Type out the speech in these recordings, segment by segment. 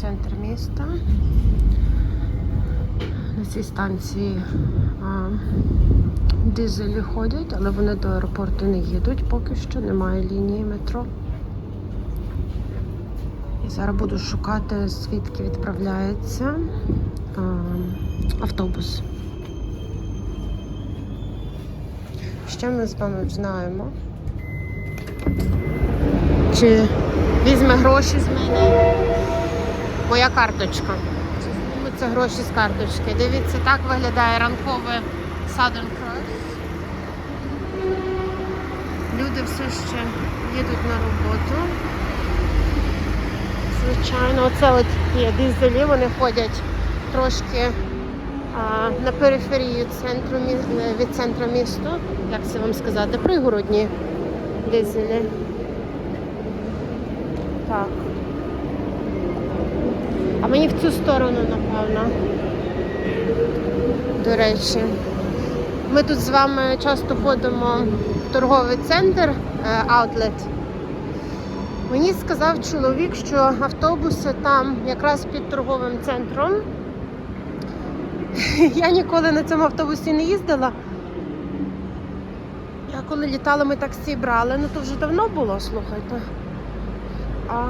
центр міста. На цій станції а, дизелі ходять, але вони до аеропорту не їдуть поки що, немає лінії метро. І зараз буду шукати, звідки відправляється а, автобус. Ще ми з вами знаємо. Чи візьме гроші з мене моя карточка. Знімуться гроші з карточки. Дивіться, так виглядає ранкове Southern Cross. Люди все ще їдуть на роботу. Звичайно, оце от є дизелі, вони ходять трошки а, на периферію центру, е, від центру міста. Як це вам сказати? Пригородні дизелі. Так. А мені в цю сторону, напевно. До речі. Ми тут з вами часто ходимо в торговий центр е, Outlet. Мені сказав чоловік, що автобуси там якраз під торговим центром. Я ніколи на цьому автобусі не їздила. Я коли літала, ми таксі брали, ну то вже давно було, слухайте. А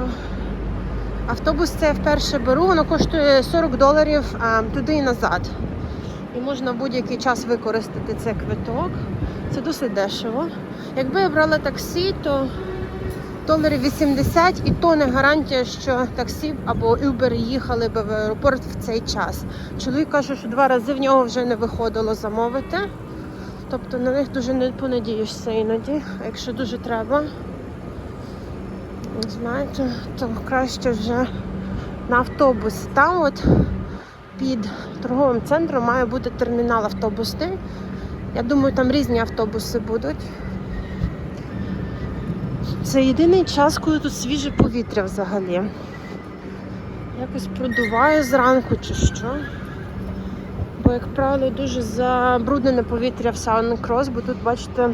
автобус це я вперше беру, воно коштує 40 доларів туди і назад. І можна будь-який час використати цей квиток. Це досить дешево. Якби я брала таксі, то доларів 80 і то не гарантія, що таксі або Uber їхали би в аеропорт в цей час. Чоловік каже, що два рази в нього вже не виходило замовити. Тобто на них дуже не понадієшся іноді, якщо дуже треба. Знаєте, то краще вже на автобус. Там от під торговим центром має бути термінал автобусний. Я думаю, там різні автобуси будуть. Це єдиний час, коли тут свіже повітря взагалі. Якось продуває зранку чи що. Бо, як правило, дуже забруднене повітря в Саундкрос, бо тут, бачите,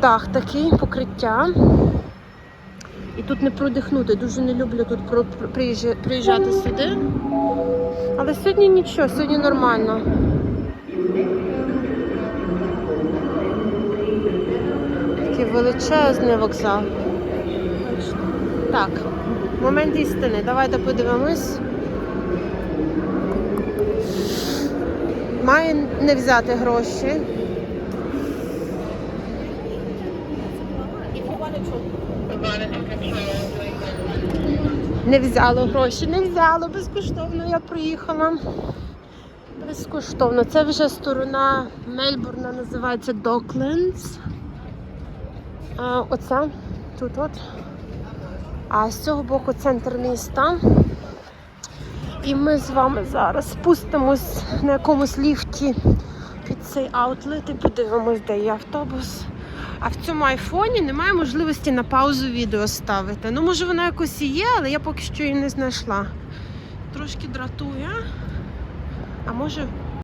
дах такий, покриття. І тут не продихнути. Дуже не люблю тут приїжджати сюди. Але сьогодні нічого, сьогодні нормально. Такий величезний вокзал. Так, момент істини. Давайте подивимось. Має не взяти гроші. Не взяло гроші, не взяло, безкоштовно я проїхала. Безкоштовно. Це вже сторона Мельбурна, називається Доклендс. Оце тут от. А з цього боку центр міста. І ми з вами зараз спустимось на якомусь ліфті під цей аутлет і подивимось, де є автобус. А в цьому айфоні немає можливості на паузу відео ставити. Ну, може, вона якось і є, але я поки що її не знайшла. Трошки дратує. А може